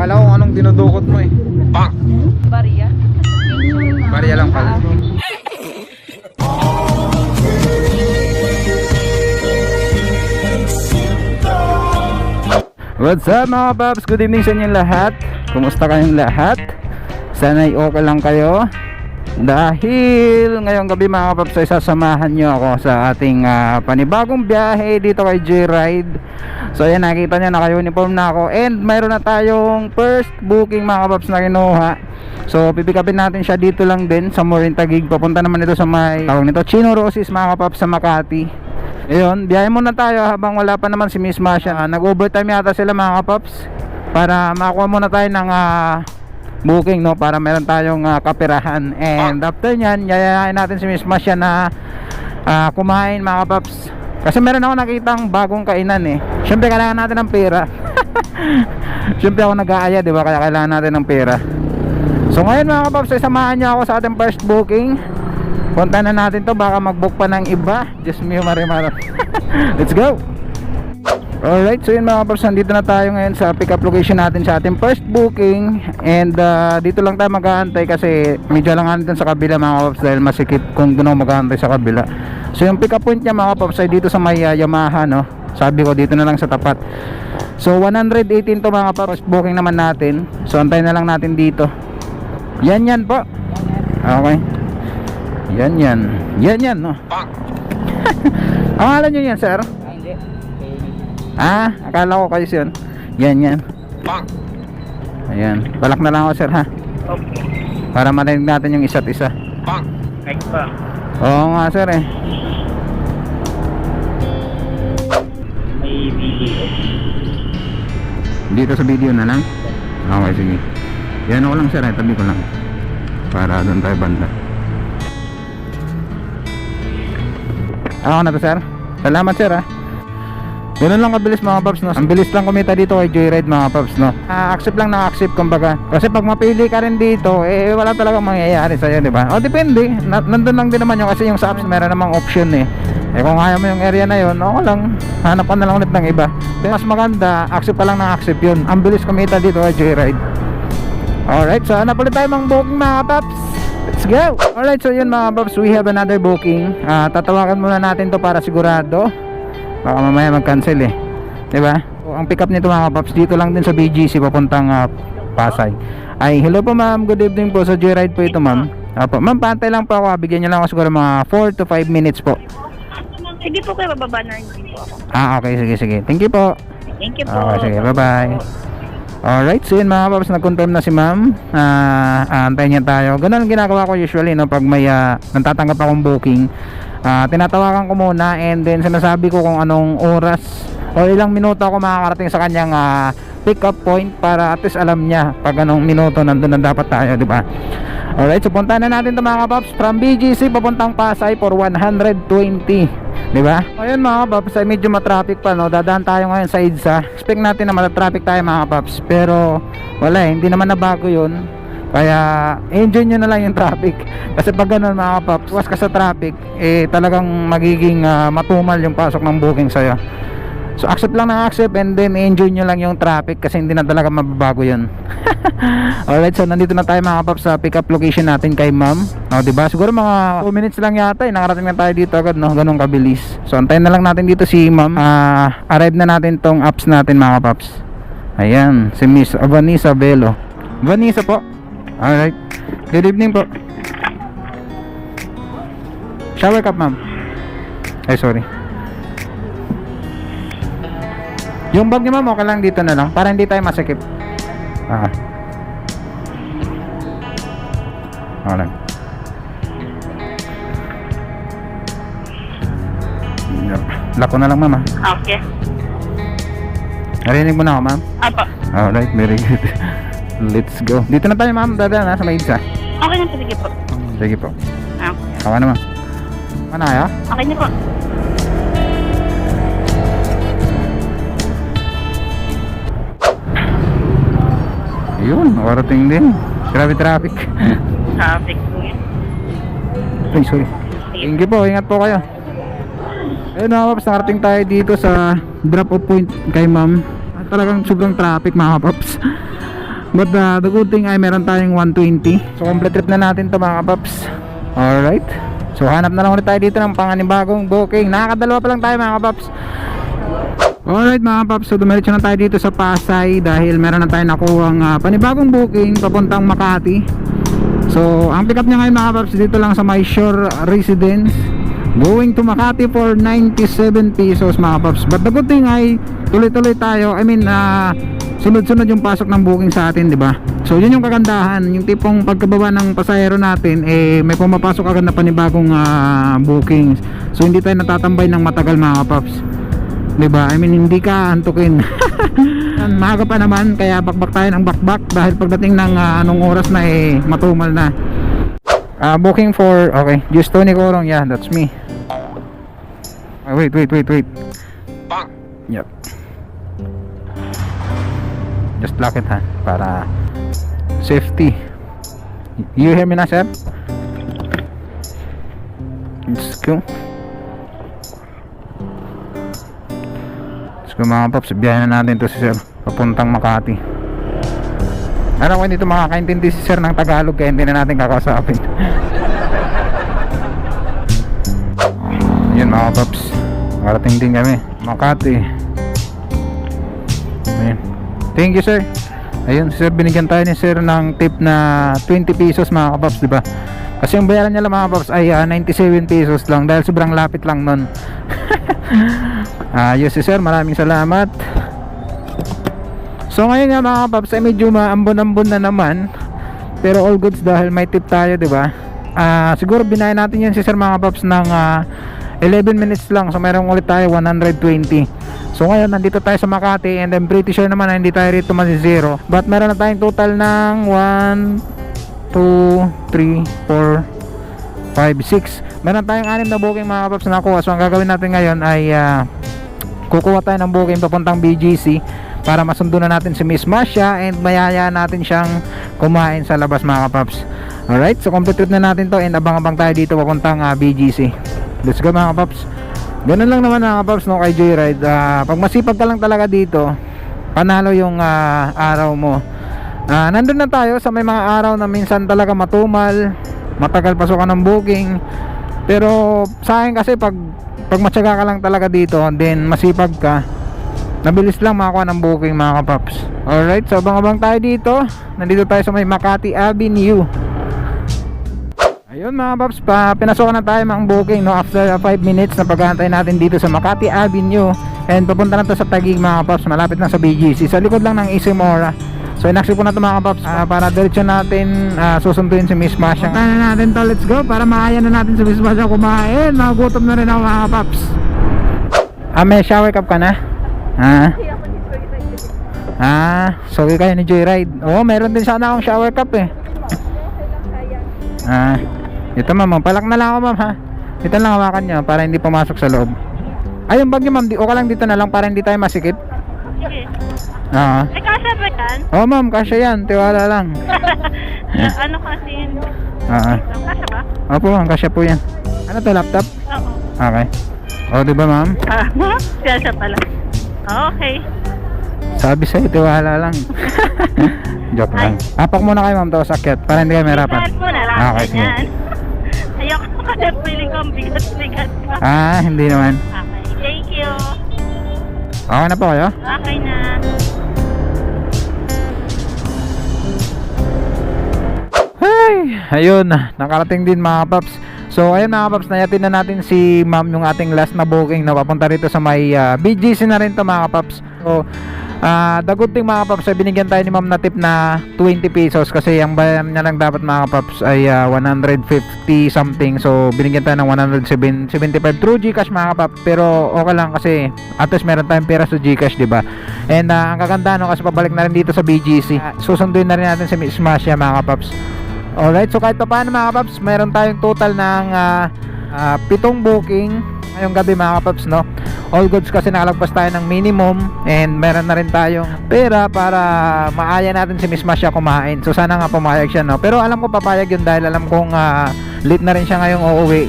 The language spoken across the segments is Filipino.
Kala ko anong dinudukot mo eh. Barya. Barya lang pala. What's up mga paps? Good evening sa inyong lahat. Kumusta kayong lahat? Sana'y okay lang kayo. Dahil ngayong gabi mga paps ay sasamahan nyo ako sa ating ah, panibagong biyahe dito kay J-Ride. So ayan nakita nyo naka-uniform na ako and mayroon na tayong first booking mga paps na kinuha. So pipikapin natin siya dito lang din sa Morin Taguig. Papunta naman ito sa may tawag nito Chino Roses mga paps sa Makati. Ayun, biyahe muna tayo habang wala pa naman si Miss Masha. Nag-overtime yata sila mga kapaps para makakuha muna tayo ng ah, booking no para meron tayong ah, kapirahan. And after nyan, yayayain natin si Miss Masha na ah, kumain mga kapaps. Kasi meron ako nakitang bagong kainan eh. Siyempre kailangan natin ng pera. Siyempre ako nag-aaya, di ba? Kaya kailangan natin ng pera. So ngayon mga kapaps, samahan niyo ako sa ating first booking. Punta na natin to baka mag-book pa ng iba. Just me marimara. Let's go. Alright, so yun mga kapaps, nandito na tayo ngayon sa pick up location natin sa ating first booking. And uh, dito lang tayo mag-aantay kasi medyo lang dun sa kabila mga kapaps dahil masikip kung doon mag-aantay sa kabila. So yung pick up point niya mga kapaps ay dito sa may uh, Yamaha no? Sabi ko dito na lang sa tapat. So 118 to mga kapaps booking naman natin. So antayin na lang natin dito. Yan yan po. Okay. Yan yan. Yan yan no? Ang alam nyo yan sir. Ah, akala ko kayo yun. Yan, yan. Ayan. Balak na lang ako, sir, ha? Okay. Para marinig natin yung isa't isa. Next pa. Oo nga, sir, eh. May video. Dito sa video na lang? Okay, sige. Yan ako lang, sir, eh. Tabi ko lang. Para doon tayo banda. Ako na to, sir. Salamat, sir, ha? Ganun lang kabilis mga paps no. Ang bilis lang kumita dito kay Joyride mga paps no. Ah, accept lang na accept kumbaga. Kasi pag mapili ka rin dito, eh wala talagang mangyayari sa iyo, di ba? O depende. Na, nandun lang din naman yung kasi yung sa apps meron namang option eh. Eh kung ayaw mo yung area na yun, okay lang. Hanap ka na lang ulit ng iba. Pero mas maganda, accept ka lang na accept yun. Ang bilis kumita dito kay Joyride. Alright, so hanap ulit tayo mga booking mga paps. Let's go! Alright, so yun mga paps, we have another booking. Ah, tatawagan muna natin to para sigurado baka mamaya mag-cancel eh 'di ba? So, ang pick up nito mga paps dito lang din sa BGC papuntang ah, Pasay. Ay, hello po ma'am. Good evening po. Sa Joyride po ito ma'am. Apo, ma'am, pantay lang po ako. Bigyan niyo lang ako siguro mga 4 to 5 minutes po. Sige po kayo, bababa na rin po ako. Ah, okay. Sige, sige. Thank you po. Thank you po. Okay, sige. Bye-bye. Alright, so yun mga paps, nag-confirm na si ma'am. Ah, antayin niya tayo. Ganun ang ginagawa ko usually, no? Pag may ah, natatanggap akong booking, ah, tinatawagan ko muna and then sinasabi ko kung anong oras o ilang minuto ako makakarating sa kanyang ah, pick up point para at least alam niya pag anong minuto nandun na dapat tayo, di ba? Alright, so punta na natin ito mga paps from BGC papuntang Pasay for 120 Di ba? Ayun mga paps, ay medyo matraffic pa no. Dadaan tayo ngayon sa EDSA. Expect natin na matatraffic tayo mga paps. Pero wala eh, hindi naman nabago 'yun. Kaya enjoy nyo na lang yung traffic. Kasi pag ganun mga paps, was ka sa traffic, eh talagang magiging ah, matumal yung pasok ng booking sa'yo. So accept lang ng accept and then enjoy nyo lang yung traffic kasi hindi na talaga mababago yun. Alright, so nandito na tayo mga paps sa pick up location natin kay ma'am. O, diba? Siguro mga 2 minutes lang yata eh. Nakarating na tayo dito agad, no? Ganun kabilis. So antayin na lang natin dito si ma'am. Ah, arrive na natin tong apps natin mga paps. Ayan, si Miss Vanessa Velo. Vanessa po. Alright. Good evening po. Shower cup ma'am. Ay, sorry. Yung bag ni ma'am, okay lang dito na lang. Para hindi tayo masikip. Ah. Okay lang. Yup. Lock ko na lang ma'am ah. Okay. Narinig mo na ako ma'am? Apo. Alright, very good. Let's go. Dito na tayo ma'am. Dada na sa may isa. Okay na po, sige po. Sige po. Okay. Kawa na ma'am. Ano kaya? Okay na po. Yun, orating din. Grabe traffic. Traffic po yun. Ay, sorry. Thank you po, ingat po kayo. Ayun mga paps, nakarating tayo dito sa drop off point kay ma'am. Talagang sobrang traffic mga paps. But uh, the good thing ay meron tayong 120. So complete trip na natin to mga kapaps. Alright. So hanap na lang ulit tayo dito ng panganibagong booking. Nakakadalawa pa lang tayo mga kapaps. Alright mga paps, so dumiretso na tayo dito sa Pasay dahil meron na tayo nakuhang uh, panibagong booking papuntang Makati. So ang pick up niya ngayon mga paps dito lang sa My Shore Residence going to Makati for 97 pesos mga paps. But the good thing ay tuloy-tuloy tayo. I mean, uh, sunod-sunod yung pasok ng booking sa atin, di ba? So yun yung kagandahan, yung tipong pagkababa ng pasahero natin eh may pumapasok agad na panibagong ah, bookings. So hindi tayo natatambay ng matagal mga paps. 'di ba? I mean hindi ka antukin. Maaga pa naman kaya bakbak tayo ng bakbak dahil pagdating ng ah, anong oras na eh matumal na. Ah, booking for okay, just Tony Corong. Yeah, that's me. Ah, wait, wait, wait, wait. Yep. Just lock it ha para safety. You hear me na, sir? Let's go. Let's go mga paps, biyahe na natin to si sir papuntang Makati. Alam ko hindi ito makakaintindi si sir ng Tagalog kaya hindi na natin kakausapin. Yun mga paps, marating din kami. Makati. Ayun. Thank you sir. Ayun sir, binigyan tayo ni sir ng tip na 20 pesos mga kapaps, di ba? Kasi yung bayaran niya lang mga paps ay ah, 97 pesos lang dahil sobrang lapit lang nun. Ayos si sir, maraming salamat. So ngayon nga mga paps ay medyo maambon-ambon na naman. Pero all goods dahil may tip tayo, 'di ba? Ah, siguro binayan natin 'yan si sir mga paps ng ah, 11 minutes lang. So meron ulit tayo 120. So ngayon nandito tayo sa Makati and I'm pretty sure naman na hindi tayo rito zero. But meron na tayong total ng 1 2 3 4 5, 6 Meron tayong anim na booking mga kapaps na nakuha So ang gagawin natin ngayon ay ah, Kukuha tayo ng booking papuntang BGC Para masundo na natin si Miss Masha And mayaya natin siyang kumain sa labas mga kapaps. Alright, so complete trip na natin to And abang-abang tayo dito papuntang ah, BGC Let's go mga kapaps. Ganun lang naman mga kapaps no kay Joyride. Ah, Pag masipag ka lang talaga dito Panalo yung ah, araw mo. Ah, nandun na tayo sa may mga araw na minsan talaga matumal, matagal pasukan ng booking. Pero sa akin kasi pag pag matyaga ka lang talaga dito, then masipag ka, nabilis lang makakuha ng booking mga kapaps. Alright, so abang-abang tayo dito. Nandito tayo sa may Makati Avenue. Ayun mga paps, pa, pinasukan na tayo mga booking no? After 5 minutes na paghahantay natin dito sa Makati Avenue. And papunta na to sa Taguig mga paps, malapit na sa BGC sa likod lang ng Isimora. So inaksi po na to mga paps ah, para diretso natin ah, susunduin si Miss Masha. Kaya na natin to, let's go. Para makaya na natin si Miss Masha kumain. Nagutom na rin ako mga paps ah may shower cup ka na? Ha? ah sorry kayo ni Joyride oo meron din sana akong shower cup eh ah ito ma'am, palak na lang ako ma'am ha. Ito lang hawakan nyo para hindi pumasok sa loob. Ay, yung bag nyo ma'am, di, okay lang dito na lang para hindi tayo masikip. Sige. Oo. Ay, kasya ba yan? Oo ma'am, kasya yan, tiwala lang. ano kasi yun? Oo. Kasya ba? Opo ma'am, kasya po yan. Ano to, laptop? Oo. Okay. O, di ba ma'am? Ah, kasya pala. Okay. Sabi sa'yo, tiwala lang. Joke lang. Apak muna kayo ma'am, tapos akyat para hindi kayo mahirapan. Bigat mo na lang. Okay, sige. ganyan. Ayoko kasi feeling ko ang bigat-bigat ka. Ah, hindi naman. Okay. Thank you. Okay na po kayo? Okay na. Ay, ayun, nakarating din mga paps. So, ayun mga paps, nayatin na natin si ma'am yung ating last na booking na papunta rito sa may ah, BGC na rin to mga paps. So, ah the good thing mga paps, ay binigyan tayo ni ma'am na tip na 20 pesos kasi ang bayan niya lang dapat mga paps ay ah, 150 something. So, binigyan tayo ng 175 through Gcash mga paps. Pero okay lang kasi at least meron tayong pera sa Gcash, di ba? And ah, ang kaganda no kasi pabalik na rin dito sa BGC. Ah, susunduin na rin natin si Miss Masha mga paps. Alright, so kahit pa paano mga kapaps, meron tayong total ng ah, ah, pitong booking ngayong gabi mga kapaps, no? All goods kasi nakalagpas tayo ng minimum and meron na rin tayong pera para maaya natin si Miss Masha kumain. So sana nga pumayag siya, no? Pero alam ko papayag yun dahil alam kong ah, late na rin siya ngayong uuwi.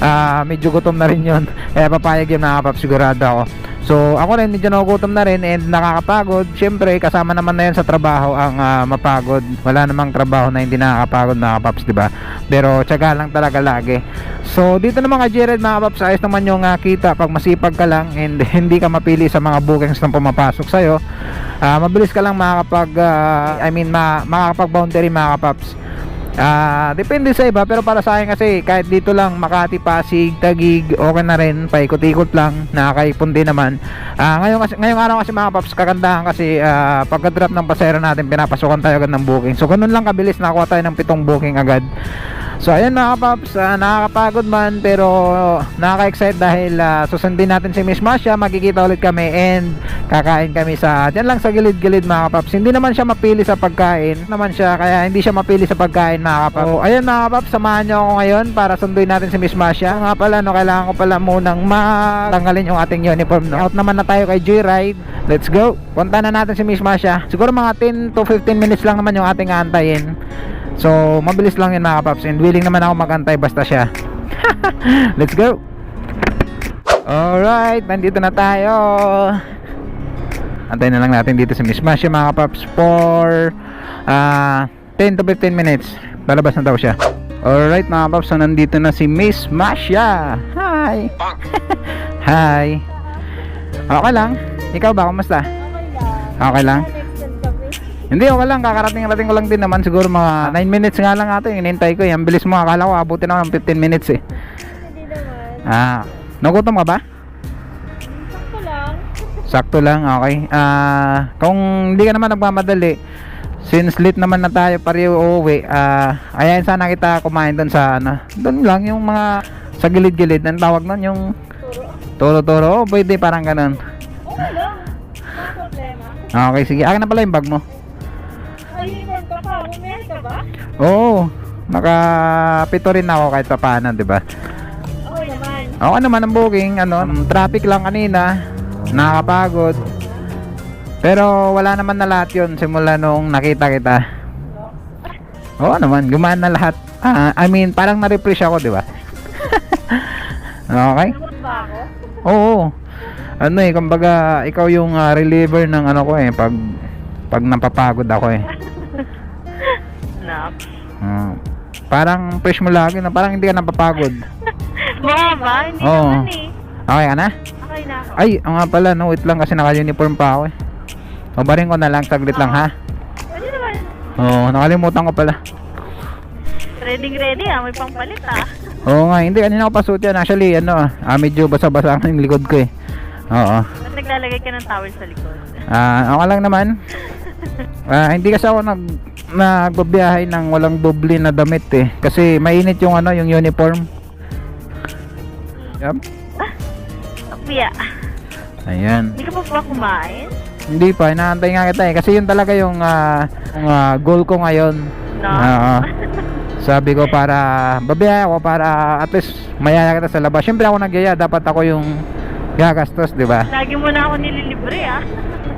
Ah, medyo gutom na rin yun. Kaya papayag yun mga kapaps, sigurado ako. So ako rin medyo nagugutom na rin and nakakapagod. Siyempre kasama naman na yan sa trabaho ang ah, mapagod. Wala namang trabaho na hindi nakakapagod mga paps, di ba? Pero tiyaga lang talaga lagi. So dito naman kay Jared mga paps, ayos naman yung ah, kita pag masipag ka lang and hindi ka mapili sa mga bookings na pumapasok sa'yo. Ah, mabilis ka lang makakapag ah, I mean ma makakapag-boundary mga paps. Ah, depende sa iba pero para sa akin kasi kahit dito lang Makati, Pasig, Tagig, okay na rin, paikot-ikot lang, nakakaipon din naman. Ah, ngayon kasi ngayong araw kasi mga paps, kagandahan kasi ah, pagka-drop ng pasero natin, pinapasukan tayo agad ng booking. So ganun lang kabilis nakakuha tayo ng pitong booking agad. So ayan mga paps, ah, nakakapagod man pero nakaka-excite dahil ah, susundin natin si Miss Masha, magkikita ulit kami and kakain kami sa dyan lang sa gilid-gilid mga paps. Hindi naman siya mapili sa pagkain, naman siya kaya hindi siya mapili sa pagkain mga paps. So ayan mga paps, samahan niyo ako ngayon para sunduin natin si Miss Masha. Nga pala no, kailangan ko pala munang matanggalin yung ating uniform no. Out naman na tayo kay Joyride. Let's go. Punta na natin si Miss Masha. Siguro mga 10 to 15 minutes lang naman yung ating aantayin. So, mabilis lang yun mga paps and willing naman ako magantay basta siya. Let's go! Alright, nandito na tayo. Antayin na lang natin dito si Miss Masha mga paps for ah 10 to 15 minutes. Lalabas na daw siya. Alright mga paps, so nandito na si Miss Masha. Hi! Hi! Okay lang. Ikaw ba? Kumusta? Okay lang? Hindi, okay lang. Kakarating-rating ko lang din naman. Siguro mga 9 minutes nga lang ata. yung Inintay ko. Yung bilis mo. Akala ko abutin ako ng 15 minutes eh. Hindi naman. Ah, nagutom ka ba? Sakto lang. Sakto lang, okay. Ah, kung hindi ka naman nagmamadali, since late naman na tayo pareho uuwi, ah, ayan sana kita kumain doon sa ano, doon lang yung mga sa gilid-gilid, ang tawag nun, yung Turo. turo-turo, oh, pwede parang ganun. Okay lang. Wala problema. Okay, sige. Akin na pala yung bag mo. Ay, uniform ka pa. Bumiyay ka ba? Oo, nakapito rin ako kahit pa paano, di ba? Okay naman. Okay naman ang booking, ano, traffic lang kanina, nakakapagod. Pero wala naman na lahat yun simula nung nakita kita. Oo naman, gumaan na lahat. Ah, I mean, parang na-refresh ako, di ba? okay? Oo. Ano eh, kumbaga, ikaw yung ah, reliever ng ano ko eh, pag pag napapagod ako eh. Nak. Ah, parang fresh mo lagi na parang hindi ka napapagod. Mga ba? Hindi Oo. naman eh. Okay ka na? Okay na ako. Ay, ang nga pala, no, wait lang kasi naka-uniform pa ako eh. Babarin ko na lang, saglit lang ha. Pwede naman. Oo, nakalimutan ko pala. Ready ready ah. May pangpalit ah. Oo nga, hindi, kanina ko pa suot yan. Actually, ano, ah, medyo basa-basa ang likod ko eh. Oo. Ba't naglalagay ka ng towel sa likod? Ah, ako lang naman. Ah, hindi kasi ako nag nagbabiyahe ng walang doble na damit eh. Kasi mainit yung ano, yung uniform. Yup. Kuya, Ayan. hindi ka pa ba kumain? Hindi pa, inaantay nga kita eh. Kasi yun talaga yung, ah, yung ah, goal ko ngayon. No? Oo. Sabi ko para babaya ako para at least mayaya kita sa labas. Siyempre ako nagyaya, dapat ako yung gagastos, di ba? Lagi mo na ako nililibre ah.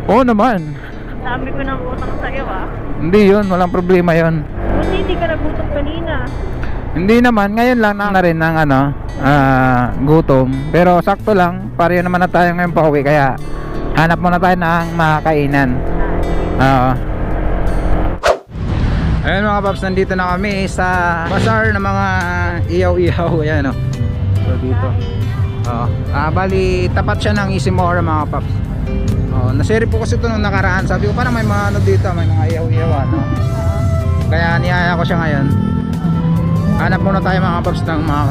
Oo naman. Dami ko ng utang sa'yo ah. Hindi yun, walang problema yun. Buti hindi ka nagutom kanina. Hindi naman, ngayon lang na, na rin ng ano, ah, gutom. Pero sakto lang, pareho naman na tayo ngayon pa uwi. Kaya hanap muna tayo ng makakainan. Oo. Ayun mga paps, nandito na kami sa bazaar ng mga iyaw-iyaw. Ayan o. So dito. Oo. Ah, bali, tapat siya ng Isimora mga paps. Oo, naseri po kasi ito nung nakaraan. Sabi ko parang may mga ano dito, may mga iyaw-iyaw ano. Kaya niyaya ko siya ngayon. Hanap muna tayo mga paps ng mga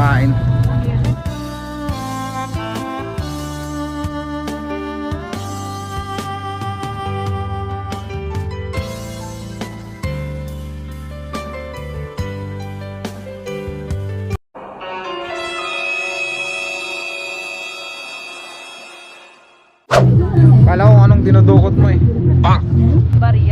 dinudukot mo eh. Barya. Barya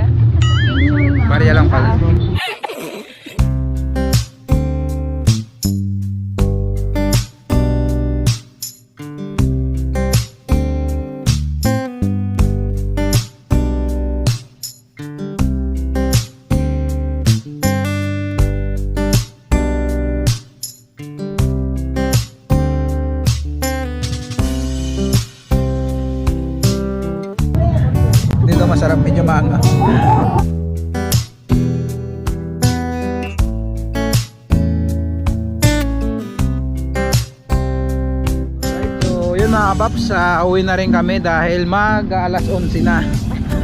mga paps, uh, uwi na rin kami dahil mag alas 11 na.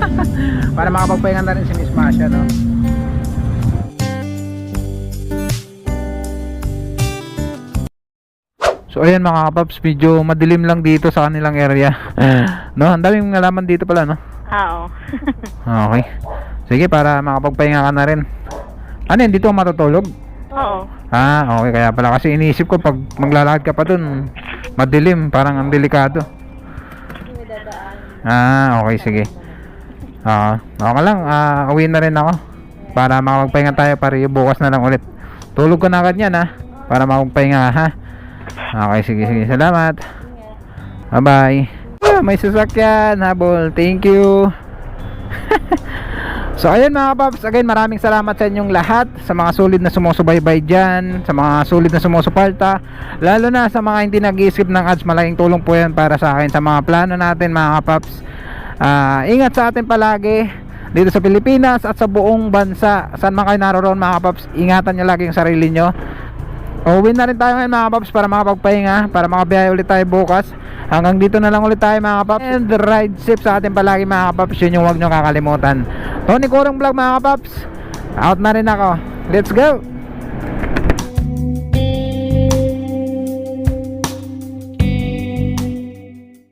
Para makapagpahinga na rin si Miss Masha, no? So ayan mga kapaps, medyo madilim lang dito sa kanilang area. no, ang daming nalaman dito pala, no? Oo. Okay. Sige, para makapagpahinga ka na rin. Ano yun, dito matutulog? Oo. Ah, okay. Kaya pala kasi iniisip ko pag maglalakad ka pa dun, madilim, parang ang delikado. Ah, okay, sige. Ah, okay lang. Ah, uwi na rin ako. Para makapagpahinga tayo para bukas na lang ulit. Tulog ko na agad yan ha. Para makapagpahinga ha. Okay, sige, sige. Salamat. Bye-bye. Ah, may sasakyan, habol. Thank you. So ayun mga paps, again maraming salamat sa inyong lahat sa mga sulit na sumusubaybay dyan, sa mga sulit na sumusuporta, lalo na sa mga hindi nag-iisip ng ads, malaking tulong po yan para sa akin sa mga plano natin mga paps. Ah, ingat sa atin palagi dito sa Pilipinas at sa buong bansa. Saan man kayo naroon mga paps, ingatan nyo lagi yung sarili nyo. Uwi na rin tayo ngayon mga paps para makapagpahinga, para makabiyahe ulit tayo bukas. Hanggang dito na lang ulit tayo mga paps. And ride safe sa atin palagi mga paps, yun yung huwag nyo kakalimutan. Tony Kurong Vlog mga kapaps. Out na rin ako. Let's go!